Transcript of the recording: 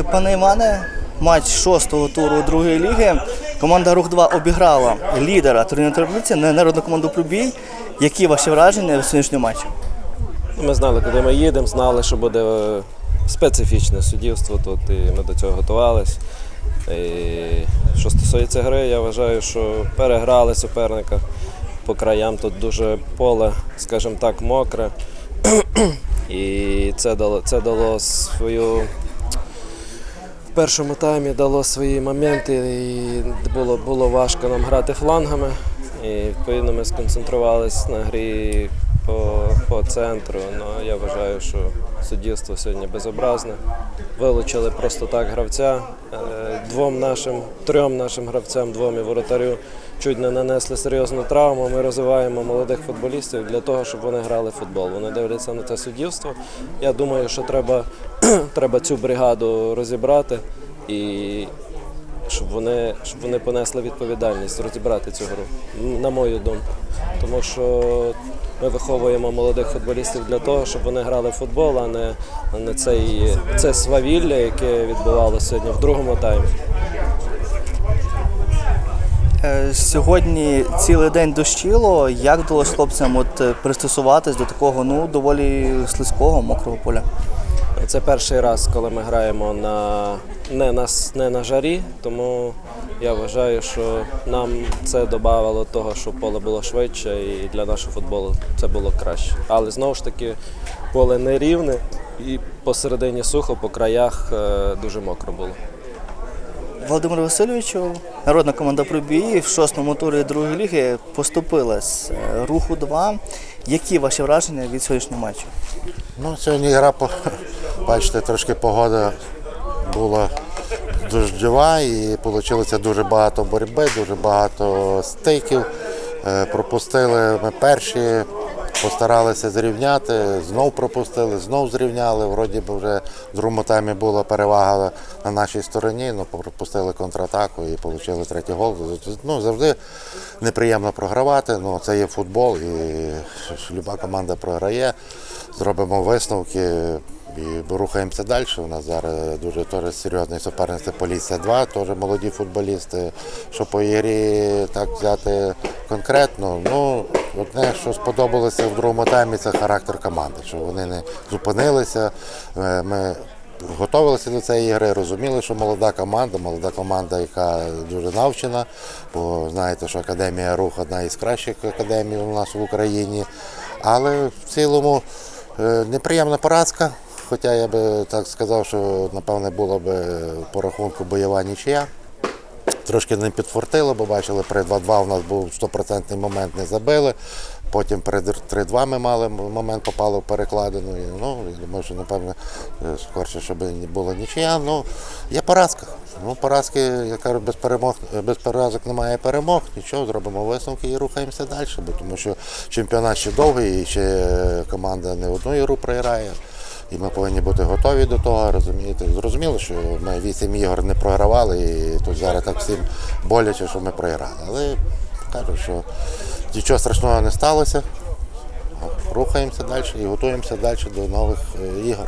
Пане Іване, матч шостого туру другої ліги. Команда Рух 2 обіграла лідера турнірної таблиці на народну команду Плюбій. Які ваші враження від сьогоднішнього матчу? Ми знали, куди ми їдемо, знали, що буде е, специфічне суддівство тут, і ми до цього готувалися. Що стосується гри, я вважаю, що переграли суперника по краям. Тут дуже поле, скажімо так, мокре. І це дало, це дало свою. В першому таймі дало свої моменти, і було, було важко нам грати флангами. І відповідно ми сконцентрувалися на грі по, по центру. Ну, я вважаю, що суддівство сьогодні безобразне. Вилучили просто так гравця. Е, Двом нашим, трьом нашим гравцям, двом і воротарю чуть не нанесли серйозну травму. Ми розвиваємо молодих футболістів для того, щоб вони грали в футбол. Вони дивляться на це суддівство. Я думаю, що треба, треба цю бригаду розібрати і щоб вони, щоб вони понесли відповідальність розібрати цю гру, на мою думку. Тому що ми виховуємо молодих футболістів для того, щоб вони грали в футбол, а не, а не цей, це свавілля, яке відбувалося сьогодні в другому таймі. Е, Сьогодні цілий день дощило. Як вдалося хлопцям от е, пристосуватись до такого ну доволі слизького, мокрого поля? Це перший раз, коли ми граємо на, не, на, не на жарі, тому я вважаю, що нам це додавало того, що поле було швидше і для нашого футболу це було краще. Але знову ж таки поле нерівне і посередині сухо, по краях е, дуже мокро було. Володимир Васильовичу, народна команда Плюбій в шостому турі другої ліги поступилась е, руху 2. Які ваші враження від сьогоднішнього матчу? Ну, сьогодні гра, по- бачите, трошки погода була дощова і вийшло дуже багато боротьби, дуже багато стиків. Е, Пропустили ми перші, постаралися зрівняти, знов пропустили, знов зрівняли. Вроді би вже в другому була перевага на нашій стороні, але пропустили контратаку і отримали третій гол. Ну, завжди неприємно програвати, але це є футбол і люба команда програє. Зробимо висновки і рухаємося далі. У нас зараз дуже теж серйозний суперник це Полісся 2, теж молоді футболісти. Що по ігрі так взяти конкретно. Ну, одне, що сподобалося в другому таймі, це характер команди, що вони не зупинилися. Е, Ми готувалися до цієї гри, розуміли, що молода команда, молода команда, яка дуже навчена, бо знаєте, що Академія Рух одна із кращих академій у нас в Україні. Але в цілому е, неприємна поразка. Хоча я би так сказав, що напевне була б по рахунку бойова нічия. Трошки не підфортило, бо бачили, при 2-2 у нас був 100% момент, не забили. Потім при 3-2 ми мали момент, попали в перекладину. І, ну, я думаю, що напевно е, скорше, щоб не було нічия. Ну, є поразка. Ну, поразки, я кажу, без перемог, без поразок немає перемог. Нічого, зробимо висновки і рухаємося далі. Бо тому що чемпіонат ще довгий, і ще команда не одну ігру програє. І ми повинні бути готові до того, розумієте. Зрозуміло, що ми вісім ігор не програвали, і тут зараз так всім боляче, що ми програли. Але кажу, що нічого страшного не сталося. Рухаємося далі і готуємося далі до нових е, ігор.